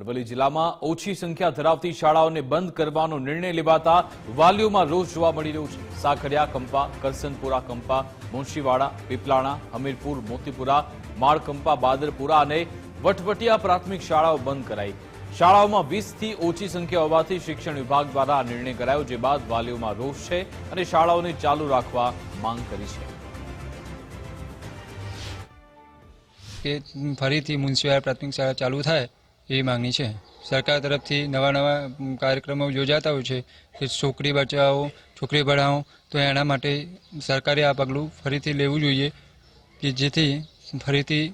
અરવલ્લી જિલ્લામાં ઓછી સંખ્યા ધરાવતી શાળાઓને બંધ કરવાનો નિર્ણય લેવાતા વાલીઓમાં રોષ જોવા મળી રહ્યો છે. સાખરિયા, કંપા, કરસનપુરા, કંપા, મુનશીવાડા, પીપલાણા, હમીરપુર, મોતીપુરા, માળકંપા, બાદરપુરા અને વટવટિયા પ્રાથમિક શાળાઓ બંધ કરાઈ. શાળાઓમાં વીસથી ઓછી સંખ્યા હોવાથી શિક્ષણ વિભાગ દ્વારા આ નિર્ણય કરાયો, જે બાદ વાલીઓમાં રોષ છે અને શાળાઓને ચાલુ રાખવા માંગ કરી છે. કે ફરીથી મ્યુનિસિપલ પ્રાથમિક શાળા ચાલુ થાય એવી માંગણી છે. સરકાર તરફથી નવા નવા કાર્યક્રમો યોજાતા હોય છે કે છોકરી બચાવો, છોકરી ભણાવો તો એના માટે સરકારે આ પગલું ફરીથી લેવું જોઈએ કે જેથી ફરીથી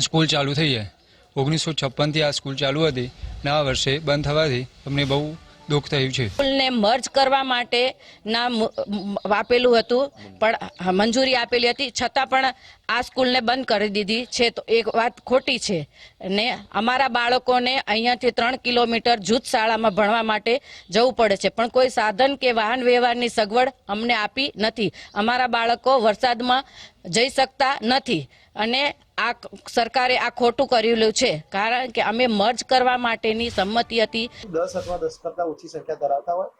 સ્કૂલ ચાલુ થઈ જાય. ઓગણીસો છપ્પનથી આ સ્કૂલ ચાલુ હતી નવા વર્ષે બંધ થવાથી અમને બહુ દુઃખ થયું છે. સ્કૂલને મર્જ કરવા માટે ના મુ- આપેલું હતું, પણ મંજૂરી આપેલી હતી. છતાં પણ આ સ્કૂલને બંધ કરી દીધી છે. તો એક વાત ખોટી છે. ને અમારા બાળકોને અહીંયાથી ત્રણ કિલોમીટર જૂથ શાળામાં ભણવા માટે જવું પડે છે. પણ કોઈ સાધન કે વાહન વ્યવહારની સગવડ અમને આપી નથી. અમારા બાળકો વરસાદમાં જઈ શકતા નથી. અને આ સરકારે આ ખોટું કરેલું છે. કારણ કે અમે મર્જ કરવા માટેની સંમતિ હતી. દસ અથવા દસ કરતા ઓછી સંખ્યા ધરાવતા હોય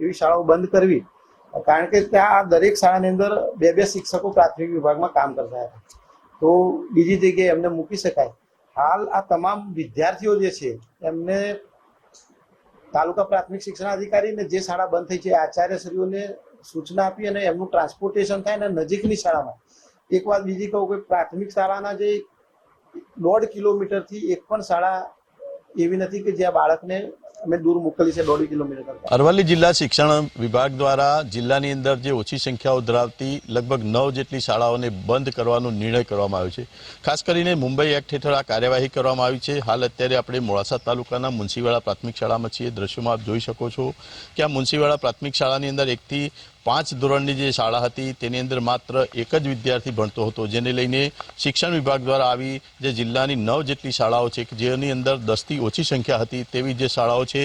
એવી શાળાઓ બંધ કરવી. કારણ કે ત્યાં દરેક શાળાની અંદર બે બે શિક્ષકો પ્રાથમિક વિભાગમાં કામ કરતા હતા. તો બીજી જગ્યાએ એમને મૂકી શકાય. હાલ આ તમામ વિદ્યાર્થીઓ જે છે, એમને તાલુકા પ્રાથમિક શિક્ષણ અધિકારીને જે શાળા બંધ થઈ છે આચાર્યશ્રીઓને સૂચના આપી અને એમનું ટ્રાન્સપોર્ટેશન થાય અને નજીકની શાળામાં એક વાત બીજી કહું કે પ્રાથમિક શાળાના જે દોઢ કિલોમીટરથી એક પણ શાળા એવી નથી કે જ્યાં બાળકને અમે દૂર મોકલી છે દોઢ કિલોમીટર અરવલ્લી જિલ્લા શિક્ષણ વિભાગ દ્વારા જિલ્લાની અંદર જે ઓછી સંખ્યાઓ ધરાવતી લગભગ નવ જેટલી શાળાઓને બંધ કરવાનો નિર્ણય કરવામાં આવ્યો છે. ખાસ કરીને મુંબઈ એક્ટ હેઠળ આ કાર્યવાહી કરવામાં આવી છે. હાલ અત્યારે આપણે મોડાસા તાલુકાના મુનસીવાડા પ્રાથમિક શાળામાં છીએ. દ્રશ્યોમાં આપ જોઈ શકો છો કે આ મુનસીવાડા પ્રાથમિક શાળાની અંદર એકથી પાંચ ધોરણની જે શાળા હતી, તેની અંદર માત્ર એક જ વિદ્યાર્થી ભણતો હતો, જેને લઈને શિક્ષણ વિભાગ દ્વારા આવી જે જિલ્લાની નવ જેટલી શાળાઓ છે, જેની અંદર દસથી ઓછી સંખ્યા હતી, તેવી જે શાળાઓ છે,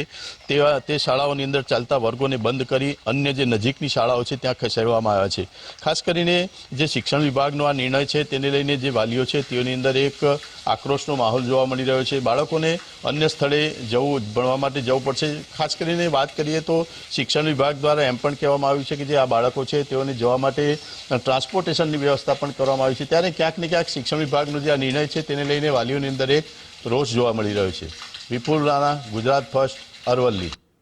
તેવા તે શાળાઓની અંદર ચાલતા વર્ગોને બંધ કરી અન્ય જે નજીકની શાળાઓ છે ત્યાં ખસેડવામાં આવ્યા છે. ખાસ કરીને જે શિક્ષણ વિભાગનો આ નિર્ણય છે, તેને લઈને જે વાલીઓ છે, તેઓની અંદર એક આક્રોશનો માહોલ જોવા મળી રહ્યો છે. બાળકોને અન્ય સ્થળે જવું, ભણવા માટે જવું પડશે. ખાસ કરીને વાત કરીએ તો શિક્ષણ વિભાગ દ્વારા એમ પણ કહેવામાં આવ્યું છે કે જે આ બાળકો છે, તેઓને જવા માટે ટ્રાન્સપોર્ટેશનની વ્યવસ્થા પણ કરવામાં આવી છે. ત્યારે ક્યાંક ને ક્યાંક શિક્ષણ વિભાગનો જે આ નિર્ણય છે, તેને લઈને વાલીઓની અંદર એક રોષ જોવા મળી રહ્યો છે. વિપુલ રાણા ગુજરાત ફર્સ્ટ અરવલ્લી.